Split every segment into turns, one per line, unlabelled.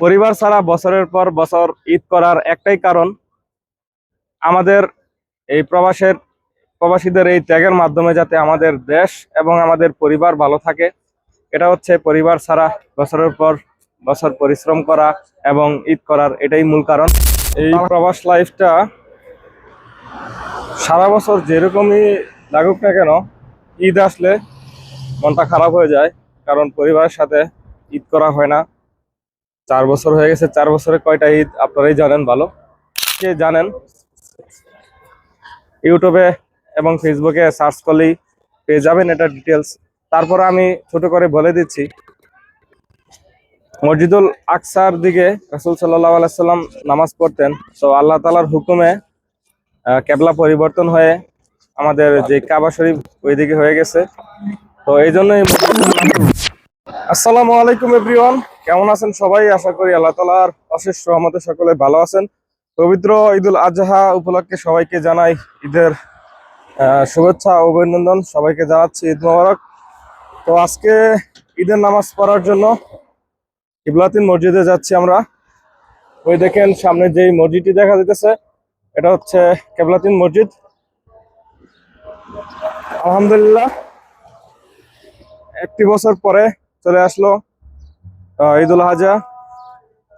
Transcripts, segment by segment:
পরিবার ছাড়া বছরের পর বছর ঈদ করার একটাই কারণ আমাদের এই প্রবাসের, প্রবাসীদের এই ত্যাগের মাধ্যমে যাতে আমাদের দেশ এবং আমাদের পরিবার ভালো থাকে। এটা হচ্ছে পরিবার ছাড়া বছরের পর বছর পরিশ্রম করা এবং ঈদ করার এটাই মূল কারণ। এই প্রবাস লাইফটা সারা বছর যেরকমই লাগুক না কেন, ঈদ আসলে মনটা খারাপ হয়ে যায়, কারণ পরিবারের সাথে ঈদ করা হয় না। চার বছর হয়ে গেছে, চার বছরে কয়টা ঈদ? আপনারাই জানেন ভালো। কে জানেন? ইউটিউবে এবং ফেসবুকে সার্চ করলেই পেয়ে যাবেন এটা ডিটেলস তারপর আমি ছোট করে বলে দিচ্ছি, মসজিদুল আকসার দিকে রাসুল সাল্লাহ আলাইসাল্লাম নামাজ পড়তেন। তো আল্লাহ তালার হুকুমে কেবলা পরিবর্তন হয়ে আমাদের যে কাবা শরীফ ওইদিকে হয়ে গেছে। তো এই জন্যই আসসালামু আলাইকুম, এভরিওয়ান। কেমন আছেন সবাই? আশা করি আল্লাহ তালার অশেষ রহমতে সকলে ভালো আছেন। পবিত্র ঈদুল আজহা উপলক্ষে সবাইকে জানাই ঈদের শুভেচ্ছা অভিনন্দন। সবাইকে জানাচ্ছি ঈদ মোবারক। তো আজকে ঈদের নামাজ পড়ার জন্য ইবলাতিন মসজিদে যাচ্ছি আমরা। ওই দেখেন সামনে যেই মসজিদটি দেখা যেতেছে এটা হচ্ছে কেবলাতিন মসজিদ। আলহামদুলিল্লাহ, একটি বছর পরে চলে আসলো ঈদুল আজহা।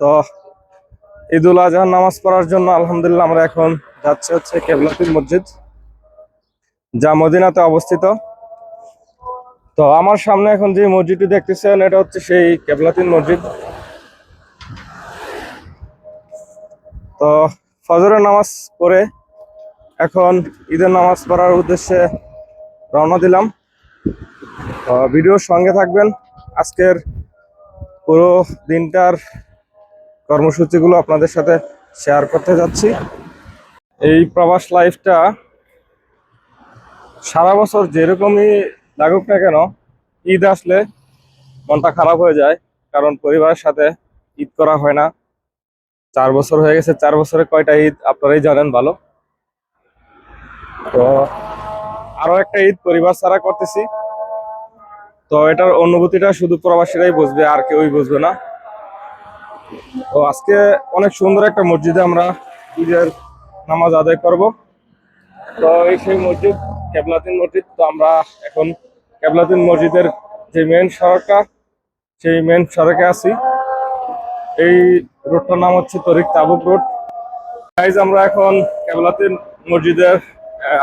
তো ঈদুল আজহার নামাজ পড়ার জন্য আলহামদুলিল্লাহ আমরা এখন যাচ্ছি হচ্ছে কেবলাতিন মসজিদ, যা মদিনাতে অবস্থিত। তো আমার সামনে এখন যে মসজিদটি দেখতেছেন, এটা হচ্ছে সেই কেবলাতিন মসজিদ। তো ফজরের নামাজ পড়ে এখন ঈদের নামাজ পড়ার উদ্দেশ্যে রওনা দিলাম। ভিডিওর সঙ্গে থাকবেন। আজকের পুরো দিনটার কর্মসূচিগুলো আপনাদের সাথে শেয়ার করতে যাচ্ছি। এই প্রবাস লাইফটা সারা বছর যেরকমই লাগুক না কেন, ঈদ আসলে মনটা খারাপ হয়ে যায়, কারণ পরিবারের সাথে ঈদ করা হয় না। চার বছর হয়ে গেছে, চার বছরে কয়টা ঈদ আপনারাই জানেন ভালো। তো আরও একটা ঈদ পরিবার ছাড়া করতেছি। তো এটার অনুভূতিটা শুধু প্রবাসীরাই বুঝবে, আর কেউই বুঝবে না। তো আজকে অনেক সুন্দর একটা মসজিদে আমরা ঈদের নামাজ আদায় করব। তো এই সেই মসজিদ, কেবলাতিন মসজিদ, তো আমরা এখন কেবলাতিন মসজিদের যে মেন সড়কটা, সেই মেন সড়কে আছি। এই রোডটার নাম হচ্ছে তরিক তাবুক রোড। গাইজ আমরা এখন কেবলাতিন মসজিদের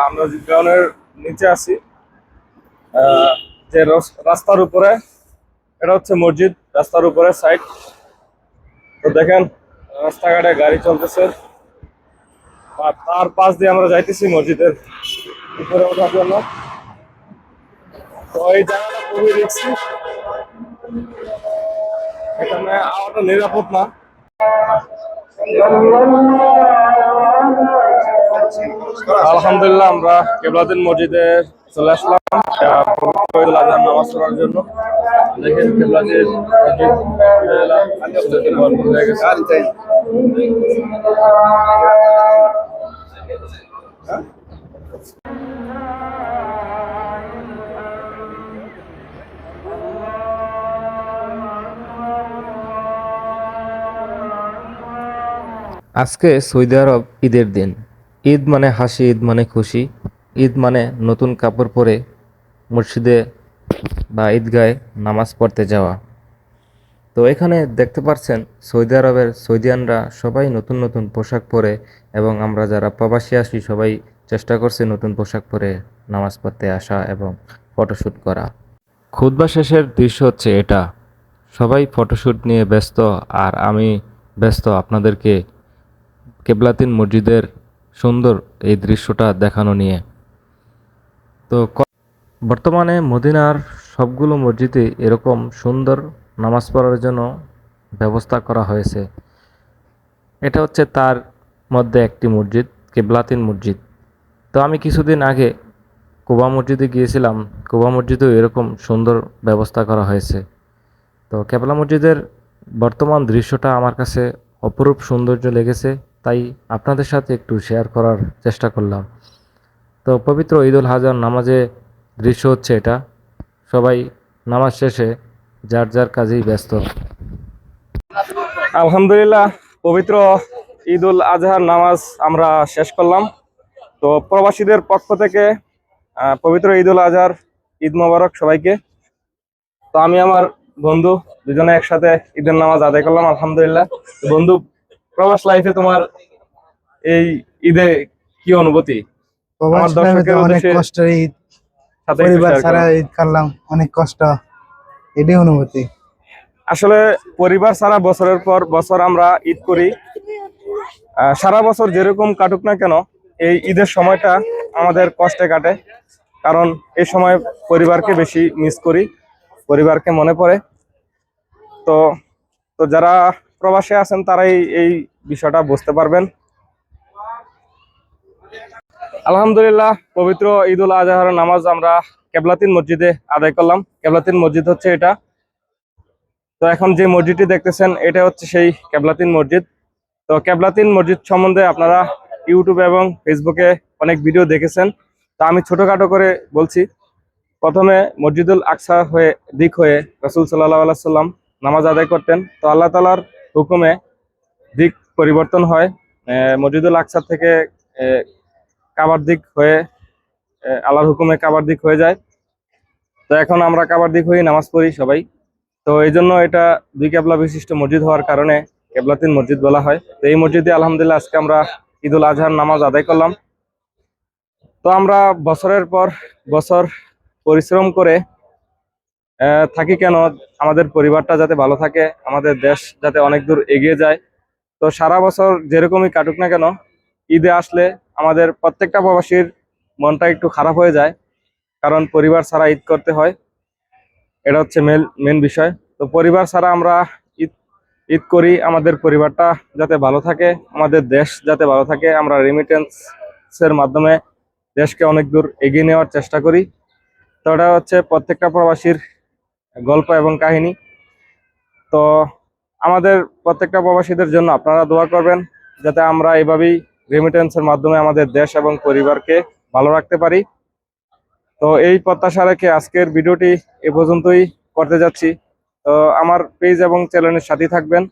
আমরা গ্রাউন্ডের নিচে আছি। যে রস- রাস্তার উপরে, এটা হচ্ছে মসজিদ, রাস্তার উপরে সাইড তো দেখেন, রাস্তাঘাটে গাড়ি চলতেছে। তার পাশ দিয়ে আমরা যাইতেছি মসজিদের উপরে ওঠার জন্য। তো এই জায়গাটা খুবই রিক্সি এখানে আওয়াটা নিরাপদ না। আলহামদুলিল্লাহ, আমরা কেবলাদিন মসজিদে চলে আসলাম। নামাজ পড়ার জন্য। দেখেন গেছে।
আজকে সৌদি আরব ঈদের দিন। ঈদ মানে হাসি, ঈদ মানে খুশি। ঈদ মানে নতুন কাপড় পরে মসজিদে বা ঈদগায় নামাজ পড়তে যাওয়া। তো এখানে দেখতে পাচ্ছেন সৌদি আরবের সৌদিয়ানরা সবাই নতুন নতুন পোশাক পরে এবং আমরা যারা প্রবাসী আসি সবাই চেষ্টা করছি নতুন পোশাক পরে নামাজ পড়তে আসা এবং ফটোশ্যুট করা। খুতবা শেষের দৃশ্য হচ্ছে এটা। সবাই ফটোশ্যুট নিয়ে ব্যস্ত আর আমি ব্যস্ত। আপনাদেরকে কেবলাতিন মসজিদের সুন্দর এই দৃশ্যটা দেখানো নিয়ে। তো বর্তমানে মদিনার সবগুলো মসজিদে এরকম সুন্দর নামাজ পড়ার জন্য ব্যবস্থা করা হয়েছে। এটা হচ্ছে তার মধ্যে একটি মসজিদ, কেবলাতিন মসজিদ। তো আমি কিছুদিন আগে কোবা মসজিদে গিয়েছিলাম। কোবা মসজিদেও এরকম সুন্দর ব্যবস্থা করা হয়েছে। তো কেবলা মসজিদের বর্তমান দৃশ্যটা আমার কাছে অপরূপ সৌন্দর্য লেগেছে, তাই আপনাদের সাথে একটু শেয়ার করার চেষ্টা করলাম। তো পবিত্র ঈদুল হাজার নামাজে দৃশ্য হচ্ছে এটা। সবাই নামাজ শেষে যার যার কাজেই ব্যস্ত।
আলহামদুলিল্লাহ পবিত্র ঈদ উল আজহার নামাজ আমরা শেষ করলাম। তো প্রবাসীদের পক্ষ থেকে আহ, পবিত্র ঈদ উল আজহার ঈদ মোবারক সবাইকে। তো আমি আমার বন্ধু দুজনে একসাথে ঈদের নামাজ আদায় করলাম আলহামদুলিল্লাহ। বন্ধু প্রবাস লাইফে তোমার এই ঈদে কি অনুভূতি?
প্রবাস
আমার
লাইফে
দর্শকের
অনেক কষ্টের ঈদ। পরিবার ছাড়া ঈদ কাটলাম অনেক কষ্ট। এটাই অনুভূতি।
আসলে পরিবার সারা বছরের পর বছর আমরা ঈদ করি। সারা বছর যেরকম কাটুক না কেন এই ঈদের সময়টা আমাদের কষ্টে কাটে। কারণ এই সময় পরিবারকে বেশি মিস করি পরিবারকে মনে পড়ে। তো তো যারা প্রবাসে আছেন তারাই এই বিষয়টা বুঝতে পারবেন। আলহামদুলিল্লাহ, পবিত্র ঈদ উল আজহার নামাজ আমরা কেবলাতিন মসজিদে আদায় করলাম। কেবলাতিন মসজিদ হচ্ছে এটা। তো এখন যে মসজিদটি দেখতেছেন, এটা হচ্ছে সেই কেবলাতিন মসজিদ। তো কেবলাতিন মসজিদ সম্বন্ধে আপনারা ইউটিউবে এবং ফেসবুকে অনেক ভিডিও দেখেছেন। তা আমি ছোটখাটো করে বলছি, প্রথমে মসজিদুল আকসা হয়ে, দিক হয়ে রসুল সাল্লাহ সাল্লাম নামাজ আদায় করতেন। তো আল্লাহ তালার হুকুমে দিক পরিবর্তন হয়। মসজিদুল আকসা থেকে কাবার দিক হয়ে আল্লাহর হুকুমে কাবার দিক হয়ে যায়। তো এখন আমরা কাবার দিক হয়ে নামাজ পড়ি সবাই। তো এই জন্য এটা দুই কেবলা বিশিষ্ট মসজিদ হওয়ার কারণে কেবলাতিন মসজিদ বলা হয়। তো এই মসজিদে আলহামদুলিল্লাহ আজকে আমরা ঈদুল আজহার নামাজ আদায় করলাম। তো আমরা বছরের পর বছর পরিশ্রম করে থাকি কেন? আমাদের পরিবারটা যাতে ভালো থাকে, আমাদের দেশ যাতে অনেক দূর এগিয়ে যায়। তো সারা বছর যেরকমই কাটুক না কেন ঈদে আসলে আমাদের প্রত্যেকটা প্রবাসীর মনটা একটু খারাপ হয়ে যায়, কারণ পরিবার ছাড়া ঈদ করতে হয়। এটা হচ্ছে মেন মেন বিষয়। তো পরিবার ছাড়া আমরা ঈদ ঈদ করি, আমাদের পরিবারটা যাতে ভালো থাকে, আমাদের দেশ যাতে ভালো থাকে, আমরা রেমিটেন্সের মাধ্যমে দেশকে অনেক দূর এগিয়ে নেওয়ার চেষ্টা করি। তো এটা হচ্ছে প্রত্যেকটা প্রবাসীর গল্প এবং কাহিনী। তো আমাদের প্রত্যেকটা প্রবাসীদের জন্য আপনারা দোয়া করবেন, যাতে আমরা এভাবেই রেমিটেন্সের মাধ্যমে আমাদের দেশ এবং পরিবারকে ভালো রাখতে পারি। তো এই প্রত্যাশা রেখে আজকের ভিডিওটি এ পর্যন্তই করতে যাচ্ছি। তো আমার পেজ এবং চ্যানেলের সাথেই থাকবেন।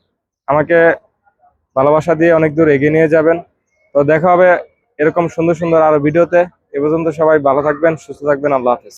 আমাকে ভালোবাসা দিয়ে অনেক দূর এগিয়ে নিয়ে যাবেন। তো দেখা হবে এরকম সুন্দর সুন্দর আরও ভিডিওতে। এ পর্যন্ত সবাই ভালো থাকবেন, সুস্থ থাকবেন। আল্লাহ হাফেজ।